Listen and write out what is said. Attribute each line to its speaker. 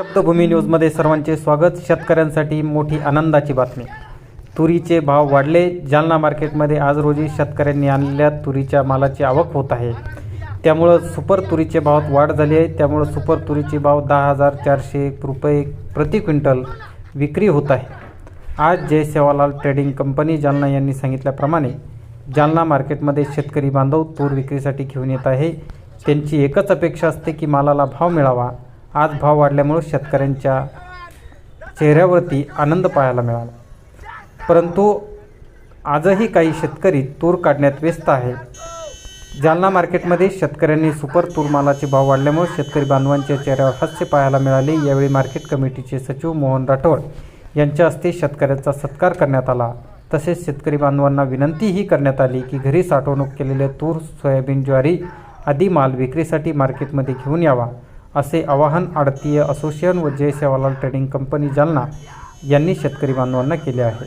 Speaker 1: शब्दभूमी न्यूजमध्ये सर्वांचे स्वागत. शेतकऱ्यांसाठी मोठी आनंदाची बातमी. तुरीचे भाव वाढले. जालना मार्केटमध्ये आज रोजी शेतकऱ्यांनी आणलेल्या तुरीच्या मालाची आवक होत आहे. त्यामुळं सुपर तुरीचे भावात वाढ झाली आहे. त्यामुळं सुपर तुरीचे भाव दहा हजार चारशे रुपये प्रति क्विंटल विक्री होत आहे. आज जय सेवालाल ट्रेडिंग कंपनी जालना यांनी सांगितल्याप्रमाणे जालना मार्केटमध्ये शेतकरी बांधव तूर विक्रीसाठी घेऊन येत आहे. त्यांची एकच अपेक्षा असते की मालाला भाव मिळावा. आज भाव वाढल्यामुळे शेतकऱ्यांच्या चेहऱ्यावरती आनंद पाहायला मिळाला. परंतु आजही काही शेतकरी तूर काढण्यात व्यस्त आहे. जालना मार्केटमध्ये शेतकऱ्यांनी सुपर तूर मालाचे भाव वाढल्यामुळे शेतकरी बांधवांच्या चेहऱ्यावर हास्य पाहायला मिळाले. यावेळी मार्केट कमिटीचे सचिव मोहन राठोड यांच्या हस्ते शेतकऱ्यांचा सत्कार करण्यात आला. तसेच शेतकरी बांधवांना विनंतीही करण्यात आली की घरी साठवणूक केलेले तूर सोयाबीन ज्वारी आदी माल विक्रीसाठी मार्केटमध्ये घेऊन यावा. असे आवाहन आडतीय असोसिएशन व जय सेवालाल ट्रेडिंग कंपनी जालना यांनी शेतकरी बांधवांना केले आहे.